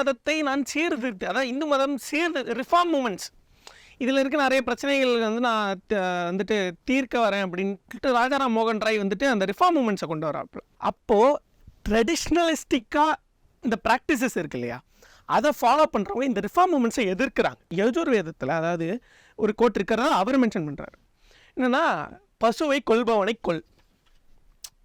மதத்தை நான் சீர்திருத்தி அதான் இந்து மதம் சீர்து ரிஃபார்ம் மூமெண்ட்ஸ் இதில் இருக்க நிறைய பிரச்சனைகள் வந்து நான் வந்துட்டு தீர்க்க வரேன் அப்படின்ட்டு ராஜாராம் மோகன் ராய் வந்துட்டு அந்த ரிஃபார்ம் மூமெண்ட்ஸை கொண்டு வராப்புல. அப்போது ட்ரெடிஷ்னலிஸ்டிக்காக இந்த ப்ராக்டிசஸ் இருக்கு இல்லையா? அதை ஃபாலோ பண்ணுறவங்க இந்த ரிஃபார்ம் மூமெண்ட்ஸை எதிர்க்கிறாங்க. யஜுர்வேதத்தில் அதாவது ஒரு கோட் இருக்கிறதா அவர் மென்ஷன் பண்ணுறாரு என்னன்னா பசுவை கொள்பவனை கொல்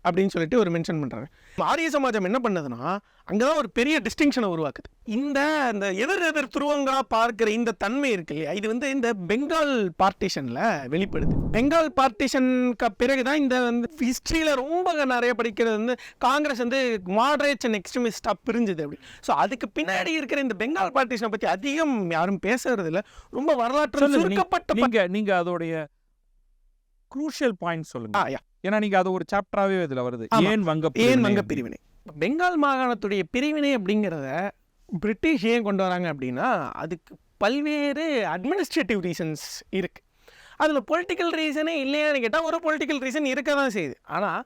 அப்படின்னு சொல்லிட்டு ஒரு மென்ஷன் பண்ணுறாரு ஆரிய சமாஜம் என்ன பண்ணுதுன்னா அங்கே தான் ஒரு பெரிய டிஸ்டிங்ஷனை உருவாக்குது. இந்த இந்த எதிர் எதிர் துருவங்கா பார்க்குற இந்த தன்மை இருக்கு இல்லையா? இது வந்து இந்த பெங்கால் பார்ட்டிஷனில் வெளிப்படுது. பெங்கால் பார்ட்டிஷனுக்கு பிறகு தான் இந்த வந்து ஹிஸ்ட்ரியில் ரொம்ப நிறைய படிக்கிறது வந்து காங்கிரஸ் வந்து மாடரேட்ஸ் அண்ட் எக்ஸ்ட்ரீமிஸ்டாக பிரிஞ்சுது அப்படி. ஸோ அதுக்கு பின்னாடி இருக்கிற இந்த பெங்கால் பார்ட்டிஷனை பற்றி அதிகம் யாரும் பேசுறது இல்ல ரொம்ப வரலாற்று சுருக்கப்பட்ட ப- நீங்க நீங்க அதோடைய குரூஷியல் பாயிண்ட் சொல்லுங்க. ஆ. ஏன்னா நீங்க அது ஒரு சாப்டராகவே இதுல வருது. ஏன் வங்க ஏன் வங்க பிரிவினை பெங்கால் மாகாணத்துடைய பிரிவினை அப்படிங்கிறத பிரிட்டிஷ் ஏன் கொண்டு வராங்க அப்படின்னா அதுக்கு பல்வேறு அட்மினிஸ்ட்ரேட்டிவ் ரீசன்ஸ் இருக்கு. அதில் பொலிட்டிக்கல் ரீசனே இல்லையான்னு கேட்டால் ஒரு பொலிட்டிக்கல் ரீசன் இருக்க தான் செய்யுது. ஆனால்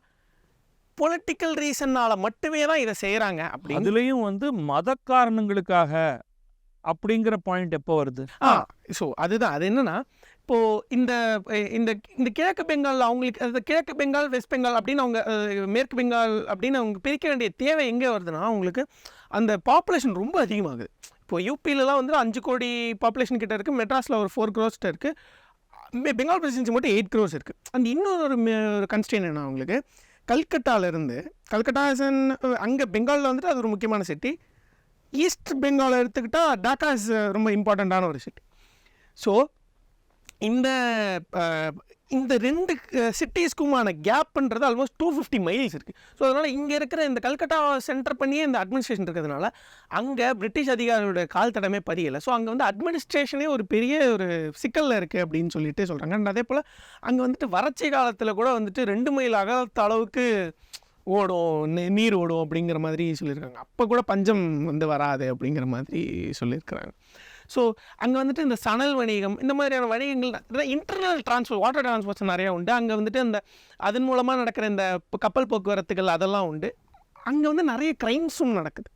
பொலிட்டிக்கல் ரீசன்னால மட்டுமே தான் இதை செய்கிறாங்க அப்படின்னு அதுலயும் வந்து மத காரணங்களுக்காக அப்படிங்கிற பாயிண்ட் எப்போ வருது? ஆ ஸோ அதுதான். அது என்னென்னா இப்போது இந்த இந்த இந்த கிழக்கு பெங்கால் அவங்களுக்கு அது கிழக்கு பெங்கால் வெஸ்ட் பெங்கால் அப்படின்னு அவங்க மேற்கு பெங்கால் அப்படின்னு அவங்க பிரிக்க வேண்டிய தேவை எங்கே வருதுன்னா அவங்களுக்கு அந்த பாப்புலேஷன் ரொம்ப அதிகமாகுது. இப்போ யூபியிலலாம் வந்து அஞ்சு கோடி பாப்புலேஷன் கிட்ட இருக்குது மெட்ராஸில் ஒரு ஃபோர் க்ரோஸ் இருக்குது பெங்கால் பிரசிடென்சி மட்டும் எயிட் க்ரோஸ் இருக்குது அந்த இன்னொரு ஒரு மே- ஒரு கன்ஸ்டெயின் என்ன அவங்களுக்கு கல்கட்டாவிலேருந்து கல்கட்டா அங்கே பெங்காலில் வந்துட்டு அது ஒரு முக்கியமான சிட்டி ஈஸ்ட் பெங்காலை எடுத்துக்கிட்டால் டாக்கா இஸ் uh, ரொம்ப இம்பார்ட்டண்ட்டான ஒரு சிட்டி ஸோ இந்த uh, இந்த ரெண்டு uh, சிட்டிஸ்க்குமான கேப்புன்றது ஆல்மோஸ்ட் டூ ஃபிஃப்டி மைல்ஸ் இருக்குது ஸோ அதனால் இங்கே இருக்கிற இந்த கல்கட்டா சென்டர் பண்ணியே இந்த அட்மினிஸ்ட்ரேஷன் இருக்கிறதுனால அங்கே பிரிட்டிஷ் அதிகாரியோட கால் தடமே பதியலை. ஸோ அங்கே வந்து அட்மினிஸ்ட்ரேஷனே ஒரு பெரிய ஒரு சிக்கலில் இருக்குது அப்படின்னு சொல்லிட்டு சொல்கிறாங்க அண்ட் அதே போல் அங்கே வந்துட்டு வறட்சி காலத்தில் கூட வந்துட்டு ரெண்டு மைல் அகலத்த அளவுக்கு ஓடும் நீர் ஓடும் அப்படிங்கிற மாதிரி சொல்லியிருக்காங்க. அப்போ கூட பஞ்சம் வந்து வராது அப்படிங்கிற மாதிரி சொல்லியிருக்கிறாங்க. ஸோ அங்கே வந்துட்டு இந்த சணல் வணிகம் இந்த மாதிரியான வணிகங்கள் இன்டர்னல் டிரான்ஸ்போர்ட் வாட்டர் டிரான்ஸ்போர்ட்ஸ் நிறையா உண்டு. அங்கே வந்துட்டு இந்த அதன் மூலமாக நடக்கிற இந்த கப்பல் போக்குவரத்துகள் அதெல்லாம் உண்டு. அங்கே வந்து நிறைய க்ரைம்ஸும் நடக்குது.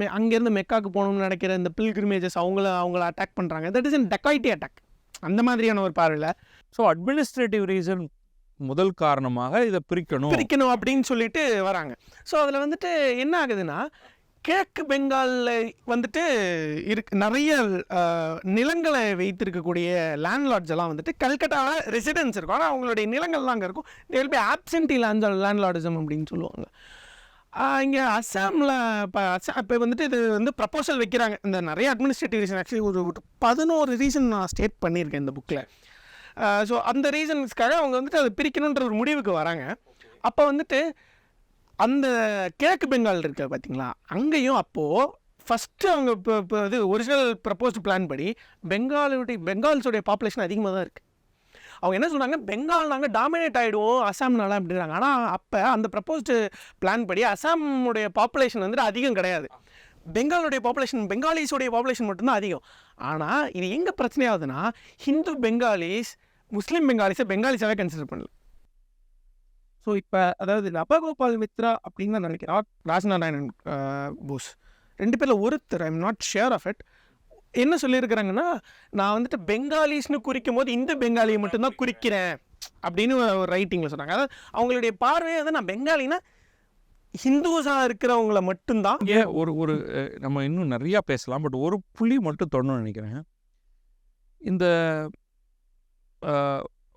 மே அங்கேருந்து மெக்காவுக்கு போகணும்னு நினைக்கிற இந்த பில்கிரிமேஜஸ் அவங்கள அவங்கள அட்டாக் பண்ணுறாங்க that is in dacoity attack அந்த மாதிரியான ஒரு பார்வையில். ஸோ அட்மினிஸ்ட்ரேட்டிவ் ரீசன் முதல் காரணமாக இதை பிரிக்கணும். பிரிக்கணும் அப்படின்னு சொல்லிட்டு வராங்க. ஸோ அதில் வந்துட்டு என்ன ஆகுதுன்னா கிழக்கு பெங்காலில் வந்துட்டு இருக்கு நிறைய நிலங்களை வைத்திருக்கக்கூடிய லேண்ட்லார்ட்ஸ் எல்லாம் வந்துட்டு கல்கட்டாவில் ரெசிடென்ஸ் இருக்கும். ஆனால் அவங்களுடைய நிலங்கள்லாம் அங்கே இருக்கும். தேல் பி ஆப்சென்டி லேண்ட் லேண்ட்லார்டிசம் அப்படின்னு சொல்லுவாங்க. இங்கே அசாமில் இப்போ அஸ்ஸாம் இப்போ வந்துட்டு இது வந்து ப்ரப்போசல் வைக்கிறாங்க. இந்த நிறைய அட்மினிஸ்ட்ரேட்டிவ் ரீசன் ஆக்சுவலி ஒரு பதினோரு ரீசன் நான் ஸ்டேட் பண்ணியிருக்கேன் இந்த புக்கில் ஸோ அந்த ரீசன்ஸ்க்காக அவங்க வந்துட்டு அதை பிரிக்கணுன்ற ஒரு முடிவுக்கு வராங்க. அப்போ வந்துட்டு அந்த கிழக்கு பெங்கால் இருக்க பார்த்தீங்களா அங்கேயும் அப்போது ஃபஸ்ட்டு அவங்க இப்போ இப்போ இது ஒரிஜினல் ப்ரப்போஸ்ட் பிளான் படி பெங்காலுடைய பெங்கால்ஸோடைய பாப்புலேஷன் அதிகமாக தான் இருக்குது அவங்க என்ன சொன்னாங்க பெங்கால் நாங்கள் டாமினேட் ஆகிடுவோம் அசாம்னால அப்படின்றாங்க. ஆனால் அப்போ அந்த ப்ரப்போஸ்டு பிளான் படி அசாமுடைய பாப்புலேஷன் வந்துட்டு அதிகம் கிடையாது. பெங்காலுடைய பாப்புலேஷன் பெங்காலிஸோடைய பாப்புலேஷன் மட்டும்தான் அதிகம். ஆனால் இது எங்கே பிரச்சனையாகுதுன்னா ஹிந்து பெங்காலிஸ் முஸ்லீம் பெங்காலிஸை பெங்காலிஸாகவே கன்சிடர் பண்ணல. ஸோ இப்போ அதாவது நபகோபால் மித்ரா அப்படின்னு தான் நினைக்கிறேன். ராஜநாராயணன் போஸ் ரெண்டு பேரில் ஒருத்தர் I'm not sure of it என்ன சொல்லியிருக்கிறாங்கன்னா நான் வந்துட்டு பெங்காலிஸ்னு குறிக்கும் போது இந்த பெங்காலியை மட்டும்தான் குறிக்கிறேன் அப்படின்னு ஒரு ரைட்டிங்கில் சொன்னாங்க. அதாவது அவங்களுடைய பார்வையை வந்து நான் பெங்காலினா ஹிந்துஸாக இருக்கிறவங்கள மட்டும்தான் இங்கே ஒரு ஒரு நம்ம இன்னும் நிறையா பேசலாம். பட் ஒரு புள்ளி மட்டும் தொடணும்னு நினைக்கிறேன். இந்த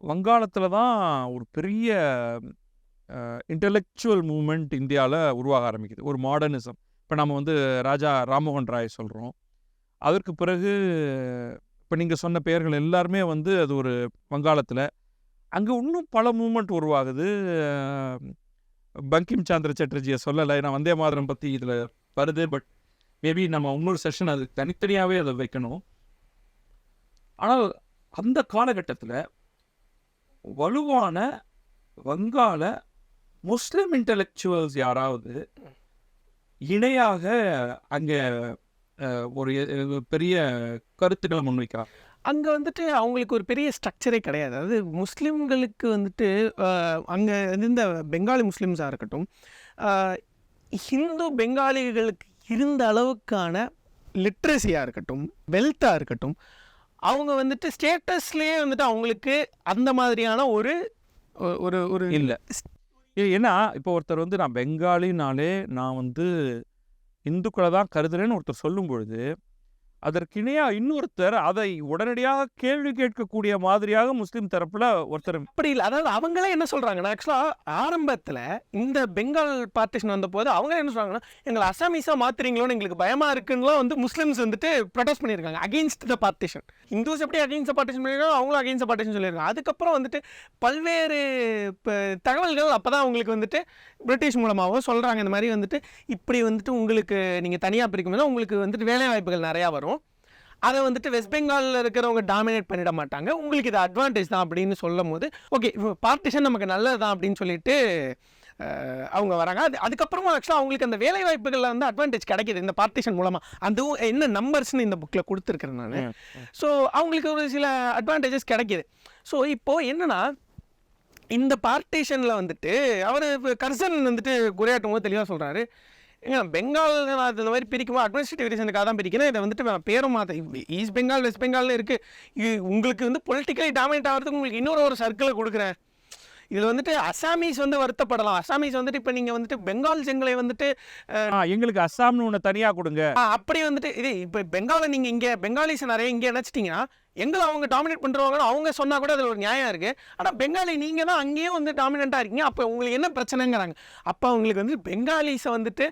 வங்காளத்தில் தான் ஒரு பெரிய இன்டலெக்சுவல் மூமெண்ட் இந்தியாவில் உருவாக ஆரம்பிக்குது. ஒரு மாடர்னிசம் இப்போ நம்ம வந்து ராஜா ராம்மோகன் ராய் சொல்கிறோம் அதற்கு பிறகு இப்போ நீங்கள் சொன்ன பெயர்கள் எல்லாருமே வந்து அது ஒரு வங்காளத்தில். அங்கே இன்னும் பல மூமெண்ட் உருவாகுது. பங்கிம் சந்திர சட்டர்ஜியை சொல்லலை. நான் வந்தே மாதிரம் பற்றி இதில் வருது பட் மேபி நம்ம இன்னொரு செஷன் அது தனித்தனியாகவே அதை வைக்கணும். ஆனால் அந்த காலகட்டத்தில் வலுவான வங்காள முஸ்லிம் இன்டலெக்சுவல்ஸ் யாராவது இணையாக அங்கே ஒரு பெரிய கருத்துக்களை முன்வைக்கிறார் அங்கே வந்துட்டு அவங்களுக்கு ஒரு பெரிய ஸ்ட்ரக்சரே கிடையாது. அதாவது முஸ்லீம்களுக்கு வந்துட்டு அங்கே இருந்த பெங்காலி முஸ்லீம்ஸாக இருக்கட்டும் ஹிந்து பெங்காலிகளுக்கு இருந்த அளவுக்கான லிட்ரஸியாக இருக்கட்டும் வெல்த்தாக இருக்கட்டும் அவங்க வந்துட்டு ஸ்டேட்டஸ்லேயே வந்துட்டு அவங்களுக்கு அந்த மாதிரியான ஒரு ஒரு ஒரு இல்லை. ஏன்னா இப்போ ஒருத்தர் வந்து நான் பெங்காலினாலே நான் வந்து இந்துக்களை தான் கருதுறேன்னு ஒருத்தர் சொல்லும் பொழுது அதற்கிணையா இன்னொருத்தர் அதை உடனடியாக கேள்வி கேட்கக்கூடிய மாதிரியாக முஸ்லீம் தரப்புல ஒருத்தர் இப்படி இல்லை. அதாவது அவங்களே என்ன சொல்கிறாங்கன்னா ஆக்சுவலாக ஆரம்பத்தில் இந்த பெங்கால் பார்ட்டிஷன் வந்தபோது அவங்க என்ன சொல்கிறாங்கன்னா எங்களை அசாமீஸாக மாத்துறீங்களோன்னு எங்களுக்கு பயமாக இருக்குன்னுலாம் வந்து முஸ்லிம்ஸ் வந்துட்டு ப்ரொடெஸ்ட் பண்ணியிருக்காங்க. அகெயின்ஸ்ட் த பார்ட்டிஷன் இந்துஸ் எப்படி அகெயின்ஸ்ட் பார்ட்டிஷன் பண்ணியிருக்காங்க அவங்களும் அகெயின்ஸ்ட் பார்ட்டிஷன் சொல்லியிருக்காங்க. அதுக்கப்புறம் வந்துட்டு பல்வேறு இப்போ தகவல்கள் அப்போ தான் அவங்களுக்கு வந்துட்டு பிரிட்டிஷ் மூலமாகவோ சொல்கிறாங்க இந்த மாதிரி வந்துட்டு இப்படி வந்துட்டு உங்களுக்கு நீங்கள் தனியாக பிரிக்கும்போது உங்களுக்கு வந்துட்டு வேலை வாய்ப்புகள் நிறையா வரும். அதை வந்துட்டு வெஸ்ட் பெங்காலில் இருக்கிறவங்க டாமினேட் பண்ணிட மாட்டாங்க. உங்களுக்கு இது அட்வான்டேஜ் தான் அப்படின்னு சொல்லும் போது ஓகே பார்ட்டிஷன் நமக்கு நல்லது தான் அப்படின்னு சொல்லிட்டு அவங்க வராங்க. அது அதுக்கப்புறமா ஆக்சுவலாக அவங்களுக்கு அந்த வேலை வாய்ப்புகளில் வந்து அட்வான்டேஜ் கிடைக்கிது இந்த பார்ட்டிஷன் மூலமாக அதுவும் என்ன நம்பர்ஸ்னு இந்த புக்கில் கொடுத்துருக்கேன் நான். ஸோ அவங்களுக்கு ஒரு சில அட்வான்டேஜஸ் கிடைக்கிது. ஸோ இப்போது என்னன்னா இந்த பார்ட்டிஷனில் வந்துட்டு அவர் கர்சன் வந்துட்டு குறையாட்டும் போது தெளிவாக சொல்கிறாரு ஏங்க பெங்கால் நான் இந்த மாதிரி பிரிக்கும்போது அட்மினிஸ்ட்ரேட்டிவ் ரீசனுக்காக தான் பிரிக்கணும் இதை வந்துட்டு பேரும் மாற்ற ஈஸ்ட் பெங்கால் வெஸ்ட் பெங்கால்னு இருக்குது இது உங்களுக்கு வந்து பொலிட்டிக்கலி டாமினேட் ஆகிறதுக்கு உங்களுக்கு இன்னொரு ஒரு சர்க்கிளை கொடுக்குறேன். இதில் வந்துட்டு அசாமீஸ் வந்து வருத்தப்படலாம். அசாமீஸ் வந்துட்டு இப்போ நீங்கள் வந்துட்டு பெங்கால் செங்கலை வந்துட்டு எங்களுக்கு அஸ்ஸாம்னு ஒன்று தனியா கொடுங்க. அப்படி வந்துட்டு இது இப்போ பெங்காலை நீங்கள் இங்கே பெங்காலிஸ் நிறைய இங்கே நினச்சிட்டிங்கன்னா எங்களை அவங்க டாமினேட் பண்ணுறவங்கன்னு அவங்க சொன்னால் கூட அதில் ஒரு நியாயம் இருக்குது ஆனால் பெங்காலி நீங்கள் தான் அங்கேயே வந்து டாமினண்ட்டாக இருக்கீங்க. அப்போ உங்களுக்கு என்ன பிரச்சனைங்கிறாங்க? அப்போ அவங்களுக்கு வந்து பெங்காலிஸை வந்துட்டு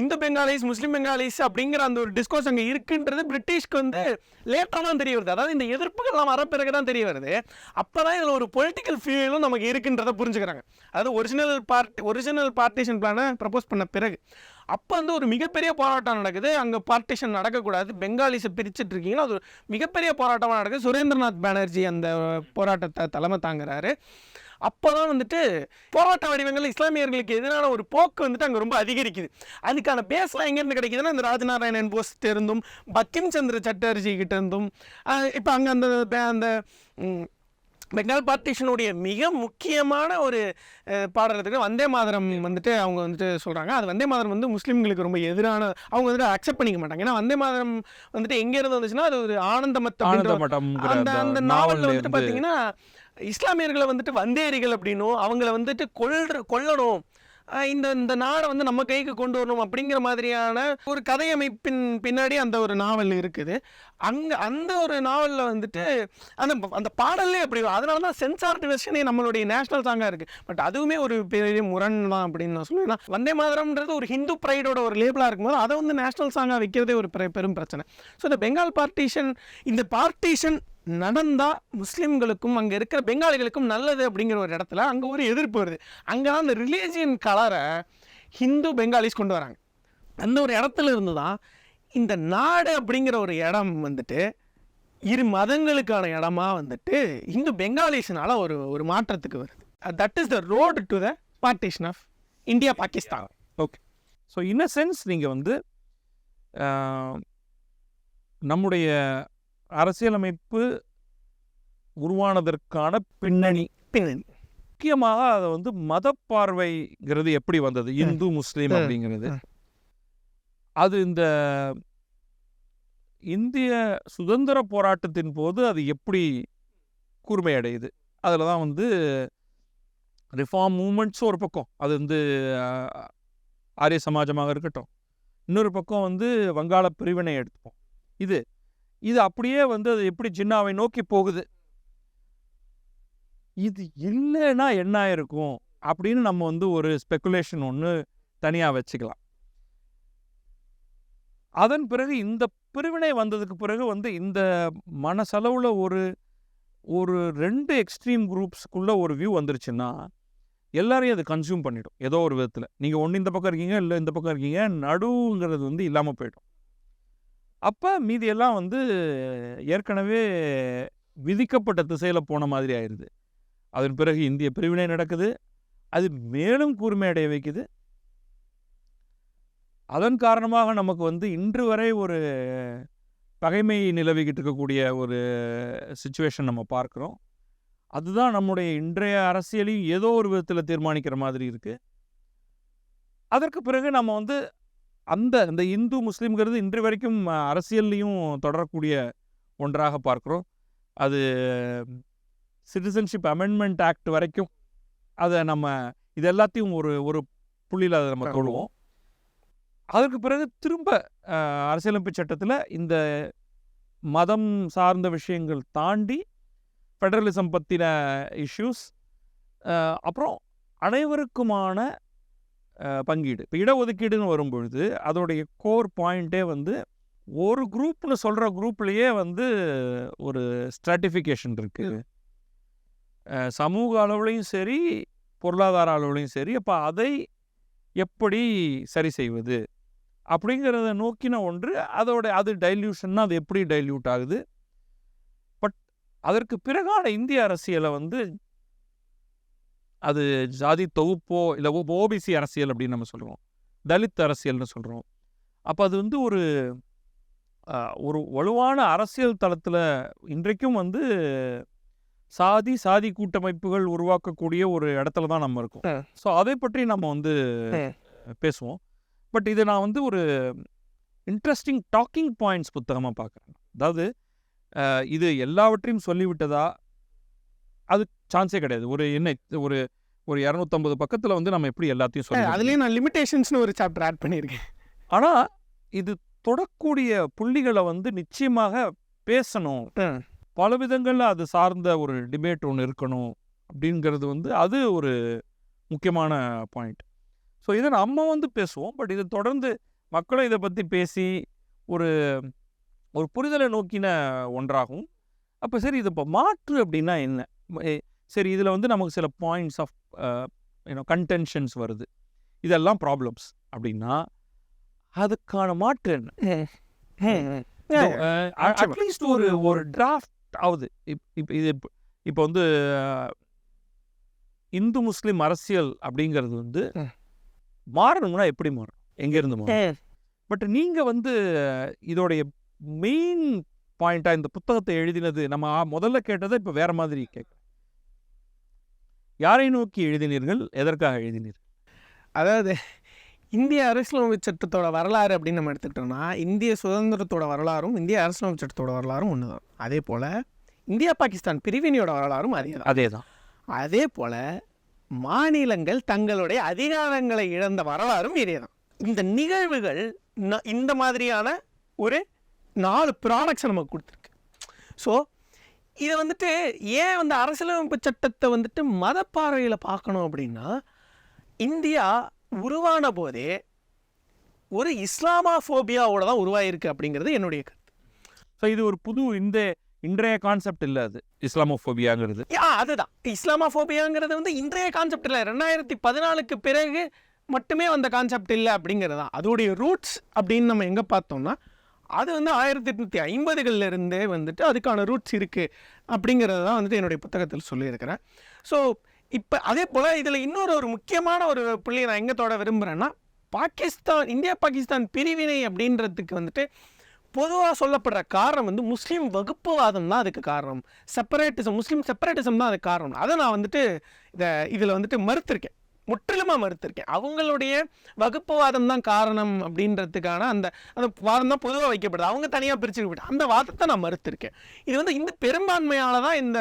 ஹிந்து பெங்காலிஸ் முஸ்லீம் பெங்காலிஸ் அப்படிங்கிற அந்த ஒரு டிஸ்கோஸ் அங்கே இருக்குன்றது பிரிட்டிஷ்க்கு வந்து லேட்டாக தான் தெரிய வருது. அதாவது இந்த எதிர்ப்புகள்லாம் வர பிறகு தான் தெரிய வருது. அப்போ தான் இதில் ஒரு பொலிட்டிக்கல் ஃபீலும் நமக்கு இருக்குன்றதை புரிஞ்சுக்கிறாங்க. அதாவது ஒரிஜினல் பார்ட் ஒரிஜினல் பார்ட்டிஷன் பிளானை ப்ரப்போஸ் பண்ண பிறகு. அப்போ வந்து ஒரு மிகப்பெரிய போராட்டம் நடக்குது. அங்கே பார்ட்டிஷன் நடக்கக்கூடாது. பெங்காலிஸை பிரிச்சுட்டு இருக்கீங்களா அது ஒரு மிகப்பெரிய போராட்டமாக நடக்குது. சுரேந்திரநாத் பானர்ஜி அந்த போராட்டத்தை தலைமை தாங்குறாரு. அப்போ தான் வந்துட்டு போராட்ட வடிவங்கள் இஸ்லாமியர்களுக்கு எதிரான ஒரு போக்கு வந்துட்டு அங்கே ரொம்ப அதிகரிக்குது. அதுக்கான பேஸ்லாம் எங்கேருந்து கிடைக்குதுன்னா இந்த ராஜநாராயணன் போஸ்ட்டு இருந்தும் பக்கிம் சந்திர சட்டர்ஜி கிட்ட இருந்தும் இப்போ அங்கே அந்த அந்த பெங்கால் பார்ட்டிஷனுடைய மிக முக்கியமான ஒரு அஹ், பாடுறதுக்கு வந்தே மாதரம் வந்துட்டு அவங்க வந்துட்டு சொல்கிறாங்க அது வந்தே மாதரம் வந்து முஸ்லீம்களுக்கு ரொம்ப எதிரான அவங்க வந்துட்டு அக்செப்ட் பண்ணிக்க மாட்டாங்க. ஏன்னா வந்தே மாதரம் வந்துட்டு எங்கேருந்து வந்துச்சுன்னா அது ஒரு ஆனந்தமத் ஆனந்த அப்படின்ற மட்டம்ங்கிற அந்த அந்த நாவலில் வந்துட்டு பார்த்தீங்கன்னா இஸ்லாமியர்களை வந்துட்டு வந்தேரிகள் அப்படின்னும் அவங்கள வந்துட்டு கொல்ற கொல்லணும். அஹ் இந்த இந்த நாடை வந்து நம்ம கைக்கு கொண்டு வரணும் அப்படிங்கிற மாதிரியான ஒரு கதையமைப்பின் பின்னாடி அந்த ஒரு நாவல் இருக்குது. அங்கே அந்த ஒரு நாவலில் வந்துட்டு அந்த அந்த பாடல்லே அப்படி அதனால தான் சென்சார்ட் வெர்ஷனே நம்மளுடைய நேஷனல் சாங்காக இருக்குது பட் அதுவுமே ஒரு பெரிய முரண் தான் அப்படின்னு நான் சொல்லுவேன். வந்தே மாதரம்ன்றது ஒரு ஹிந்து ப்ரைடோட ஒரு லேபிளாக இருக்கும்போது அதை வந்து நேஷனல் சாங்காக வைக்கிறதே ஒரு பெரும் பிரச்சனை. ஸோ இந்த பெங்கால் பார்ட்டிஷன் இந்த பார்ட்டிஷன் நடந்தால் முஸ்லீம்களுக்கும் அங்கே இருக்கிற பெங்காலிகளுக்கும் நல்லது அப்படிங்கிற ஒரு இடத்துல அங்கே ஒரு எதிர்ப்பு வருது. அங்கே தான் அந்த ரிலீஜியன் கலரை ஹிந்து பெங்காலிஸ் கொண்டு வராங்க. அந்த ஒரு இடத்துல இருந்து தான் இந்த நாடு அப்படிங்கிற ஒரு இடம் வந்துட்டு இரு மதங்களுக்கான இடமா வந்துட்டு இந்து பெங்காலிஸ்னால ஒரு ஒரு மாற்றத்துக்கு வருது. That is the road to the partition of India Pakistan okay so in sense நீங்கள் வந்து ஆஹ், நம்முடைய அரசியலமைப்பு உருவானதற்கான பின்னணி. பின்னணி. முக்கியமாக அதை வந்து மத பார்வைங்கிறது எப்படி வந்தது? இந்து முஸ்லீம். அப்படிங்கிறது. அது இந்த இந்திய சுதந்திர போராட்டத்தின் போது அது எப்படி கூர்மையடையுது? அதில் தான் வந்து ரிஃபார்ம் மூமெண்ட்ஸ் ஒரு பக்கம். அது வந்து ஆரிய சமாஜமாக இருக்கட்டும். இன்னொரு பக்கம் வந்து வங்காள பிரிவினை எடுத்துப்போம். இது இது அப்படியே வந்து அது எப்படி ஜின்னாவை நோக்கி போகுது? இது இல்லைன்னா என்ன ஆயிருக்கும்? அப்படின்னு நம்ம வந்து ஒரு ஸ்பெகுலேஷன் ஒன்று தனியாக வச்சுக்கலாம். அதன் பிறகு இந்த பிரிவினை வந்ததுக்கு பிறகு வந்து இந்த மனசளவில் ஒரு ஒரு ரெண்டு எக்ஸ்ட்ரீம் குரூப்ஸ்க்குள்ள ஒரு வியூ வந்துருச்சுன்னா எல்லாரையும் அது கன்சியூம் பண்ணிடும் ஏதோ ஒரு விதத்தில். நீங்கள் ஒன்று இந்த பக்கம் இருக்கீங்க இல்லை இந்த பக்கம் இருக்கீங்க நடுங்கிறது வந்து இல்லாமல் போயிடும். அப்போ மீதியெல்லாம் வந்து ஏற்கனவே விதிக்கப்பட்ட திசையில் போன மாதிரி ஆயிடுது அதன் பிறகு இந்திய பிரிவினை நடக்குது. அது மேலும் கூர்மையடைய வைக்குது. அதன் காரணமாக நமக்கு வந்து இன்று வரை ஒரு பகைமை நிலவிக்கிட்டு இருக்கக்கூடிய ஒரு சுச்சுவேஷன் நம்ம பார்க்குறோம். அதுதான் நம்முடைய இன்றைய அரசியலையும் ஏதோ ஒரு விதத்தில் தீர்மானிக்கிற மாதிரி இருக்குது அதற்கு பிறகு நம்ம வந்து அந்த அந்த இந்து முஸ்லீம்ங்கிறது இன்று வரைக்கும் அரசியல்லையும் தொடரக்கூடிய ஒன்றாக பார்க்குறோம். அது சிட்டிசன்ஷிப் அமெண்ட்மெண்ட் ஆக்ட் வரைக்கும் அதை நம்ம இது எல்லாத்தையும் ஒரு ஒரு புள்ளியில் அதை நம்ம. தொழுவோம் அதற்கு பிறகு திரும்ப அரசியலமைப்பு சட்டத்தில் இந்த மதம் சார்ந்த விஷயங்கள் தாண்டி ஃபெடரலிசம் பற்றின இஷ்யூஸ் அப்புறம் அனைவருக்குமான பங்கீடு. இப்போ இடஒதுக்கீடுன்னு வரும்பொழுது அதோடைய கோர் பாயிண்ட்டே வந்து ஒரு குரூப்னு சொல்கிற குரூப்லேயே வந்து ஒரு ஸ்ட்ராட்டிஃபிகேஷன் இருக்குது சமூக அளவுலையும் சரி பொருளாதார அளவுலையும் சரி அப்போ அதை எப்படி சரி செய்வது? அப்படிங்கிறத நோக்கின ஒன்று அதோட அது டைல்யூஷன்னா அது எப்படி டைல்யூட் ஆகுது? பட் அதற்கு பிறகான இந்திய அரசியலை வந்து அது ஜாதி தொகுப்போ இல்லை ஓபிசி அரசியல் அப்படின்னு நம்ம சொல்கிறோம் தலித் அரசியல்னு சொல்கிறோம் அப்போ அது வந்து ஒரு ஒரு வலுவான அரசியல் தளத்தில் இன்றைக்கும் வந்து சாதி சாதி கூட்டமைப்புகள் உருவாக்கக்கூடிய ஒரு இடத்துல தான் நம்ம இருக்கோம். ஸோ அதை பற்றி நம்ம வந்து. பேசுவோம். பட் இது நான் வந்து ஒரு இன்ட்ரெஸ்டிங் டாக்கிங் பாயிண்ட்ஸ் புத்தகமாக பார்க்குறேன் அதாவது இது எல்லாவற்றையும் சொல்லிவிட்டதா? அது சான்ஸே கிடையாது. ஒரு என்ன ஒரு ஒரு இரநூத்தம்பது பக்கத்தில் வந்து நம்ம எப்படி எல்லாத்தையும் சொல்லி அதுலேயும் நான் லிமிடேஷன்ஸ்னு ஒரு சாப்டர் ஆட் பண்ணியிருக்கேன். ஆனால் இது தொடக்கூடிய புள்ளிகளை வந்து நிச்சயமாக பேசணும். பல விதங்களில் அது சார்ந்த ஒரு டிபேட் ஒன்று இருக்கணும் அப்படிங்கிறது வந்து அது ஒரு முக்கியமான பாயிண்ட் ஸோ இதை நம்ம வந்து பேசுவோம். பட் இதை தொடர்ந்து மக்களும் இதை பற்றி பேசி ஒரு ஒரு புரிதலை நோக்கின ஒன்றாகும். அப்போ சரி இது இப்போ மாற்று அப்படின்னா என்ன? சரி இதில் வந்து நமக்கு சில பாயிண்ட்ஸ் ஆஃப் யூனோ கன்டென்ஷன்ஸ் வருது. இதெல்லாம் ப்ராப்ளம்ஸ் அப்படின்னா அதுக்கான மாற்று என்ன. அட்லீஸ்ட் ஒரு ஒரு டிராஃப்ட் ஆகுது. இப்- இது இப்ப- வந்து இந்து முஸ்லிம் அரசியல் அப்படிங்கிறது வந்து. மாறணும்னா எப்படி மாறும் எங்கேருந்து மாறும் பட் நீங்கள் வந்து இதோடைய மெயின் பாயிண்ட்டாக இந்த புத்தகத்தை எழுதினது நம்ம முதல்ல கேட்டதை இப்போ வேற மாதிரி கேட்குறேன். யாரை நோக்கி எழுதினீர்கள்? எதற்காக எழுதினீர்கள்? அதாவது இந்திய அரசியலமைப்பு சட்டத்தோட வரலாறு அப்படின்னு நம்ம எடுத்துக்கிட்டோம்னா இந்திய சுதந்திரத்தோட வரலாறும் இந்திய அரசியலமைப்பு சட்டத்தோட வரலாறும் ஒன்று தான் அதே போல் இந்தியா பாகிஸ்தான் பிரிவினையோட வரலாறும் அதே தான் அதே தான் அதே போல் மாநிலங்கள் தங்களுடைய அதிகாரங்களை இழந்த வரலாறும் இதே தான் இந்த நிகழ்வுகள் இந்த மாதிரியான ஒரு நாலு ப்ராடக்ட்ஸை நமக்கு கொடுத்துருக்கு. ஸோ இதை வந்துட்டு ஏன் வந்து அரசியலமைப்பு சட்டத்தை வந்துட்டு மதப்பார்வையில் பார்க்கணும் அப்படின்னா இந்தியா உருவான போதே ஒரு இஸ்லாமா ஃபோபியாவோட தான் உருவாயிருக்கு அப்படிங்கிறது என்னுடைய கருத்து. ஸோ இது ஒரு புது இந்த இன்றைய கான்செப்ட் இல்லை அது. இஸ்லாமோஃபோபியாங்கிறது. அதுதான். இஸ்லாமாஃபோபியாங்கிறது வந்து இன்றைய கான்செப்ட் இல்லை. ரெண்டாயிரத்தி பதினாலுக்கு பிறகு மட்டுமே அந்த கான்செப்ட் இல்லை அப்படிங்கிறது தான். அதோடைய ரூட்ஸ் அப்படின்னு நம்ம எங்கே பார்த்தோம்னா அது வந்து ஆயிரத்தி எட்நூற்றி ஐம்பதுகள்லேருந்தே வந்துட்டு அதுக்கான ரூட்ஸ் இருக்குது அப்படிங்கிறது தான் வந்துட்டு என்னுடைய புத்தகத்தில் சொல்லியிருக்கிறேன். ஸோ இப்போ அதே போல் இதில் இன்னொரு ஒரு முக்கியமான ஒரு புள்ளியை நான் எங்கே தொட விரும்புகிறேன்னா பாகிஸ்தான் இந்தியா பாகிஸ்தான் பிரிவினை அப்படின்றதுக்கு வந்துட்டு பொதுவாக சொல்லப்படுற காரணம் வந்து முஸ்லீம் வகுப்புவாதம் தான் அதுக்கு காரணம். செப்பரேட்டிசம் முஸ்லீம் செப்பரேட்டிசம் தான் அதுக்கு காரணம். அதை நான் வந்துட்டு இதை இதில் வந்துட்டு மறுத்திருக்கேன். முற்றிலுமாக மறுத்திருக்கேன். அவங்களுடைய வகுப்புவாதம் தான் காரணம் அப்படின்றதுக்கான அந்த அந்த வாதம் தான் பொதுவாக வைக்கப்படுது. அவங்க தனியாக பிரிச்சுக்கப்பட்டு அந்த வாதத்தை நான் மறுத்திருக்கேன். இது வந்து இந்த பெரும்பான்மையால் தான் இந்த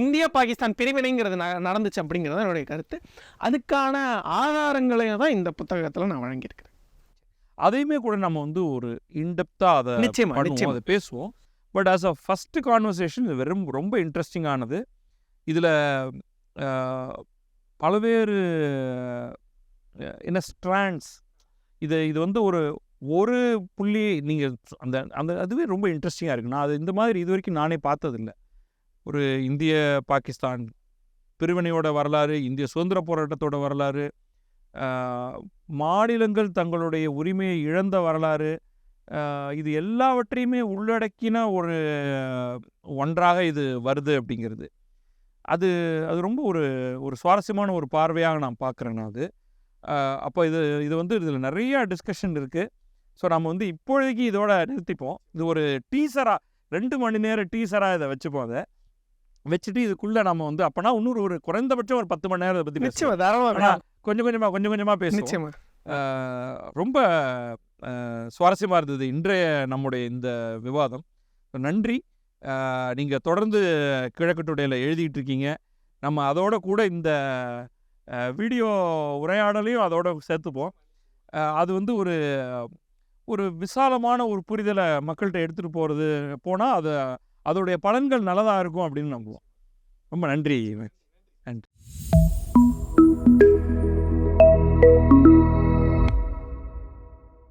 இந்தியா பாகிஸ்தான் பிரிவினைங்கிறது ந நடந்துச்சு அப்படிங்கிறது தான் என்னுடைய கருத்து. அதுக்கான ஆதாரங்களையும் தான் இந்த புத்தகத்தில் நான் வழங்கியிருக்கிறேன். அதையுமே கூட நம்ம வந்து ஒரு இன்டெப்த்தாக அதை நிச்சயமா, பண்ணுவோம் நிச்சயமா. அதை பேசுவோம். But as a first conversation இது வெறும் ரொம்ப இன்ட்ரெஸ்டிங்கானது இதில் பல்வேறு என்ன ஸ்ட்ராண்ட்ஸ் இது இது வந்து ஒரு ஒரு புள்ளி நீங்கள் அந்த அந்த அதுவே ரொம்ப இன்ட்ரெஸ்டிங்காக இருக்கு. நான் அது இந்த மாதிரி இது வரைக்கும் நானே பார்த்ததில்ல. ஒரு இந்திய பாகிஸ்தான் பிரிவினையோட வரலாறு இந்திய சுதந்திர போராட்டத்தோட வரலாறு மாநிலங்கள் தங்களுடைய உரிமையை இழந்த வரலாறு இது எல்லாவற்றையுமே உள்ளடக்கின ஒரு ஒன்றாக இது வருது அப்படிங்கிறது. அது அது ரொம்ப ஒரு ஒரு சுவாரஸ்யமான ஒரு பார்வையாக நான் பார்க்குறேன் நான் அது. அப்போ இது இது வந்து இதில் நிறையா டிஸ்கஷன் இருக்குது ஸோ நம்ம வந்து இப்பொழுதைக்கு இதோட நிறுத்திப்போம். இது ஒரு டீசராக ரெண்டு மணி நேரம் டீசராக இதை வச்சுப்போம் அதை. வச்சுட்டு இதுக்குள்ளே நம்ம வந்து அப்போனா இன்னொரு ஒரு குறைந்தபட்சம் ஒரு பத்து மணி நேரம் பற்றி நிச்சயமா தாராளமாக கொஞ்சம் கொஞ்சமாக கொஞ்சம் கொஞ்சமாக பேசுவோம். ரொம்ப சுவாரஸ்யமாக இருந்தது இன்றைய நம்முடைய இந்த விவாதம். நன்றி. நீங்கள் தொடர்ந்து கிழக்கு டுடேல எழுதிட்டு இருக்கீங்க. நம்ம அதோட கூட இந்த வீடியோ உரையாடலையும் அதோட சேர்த்துப்போம். அது வந்து ஒரு ஒரு விசாலமான ஒரு புரிதலை மக்கள்கிட்ட எடுத்துகிட்டு போகிறது போனால் அது அதோடைய பலன்கள் நல்லதாக இருக்கும் அப்படின்னு நம்புவோம். ரொம்ப நன்றி நன்றி.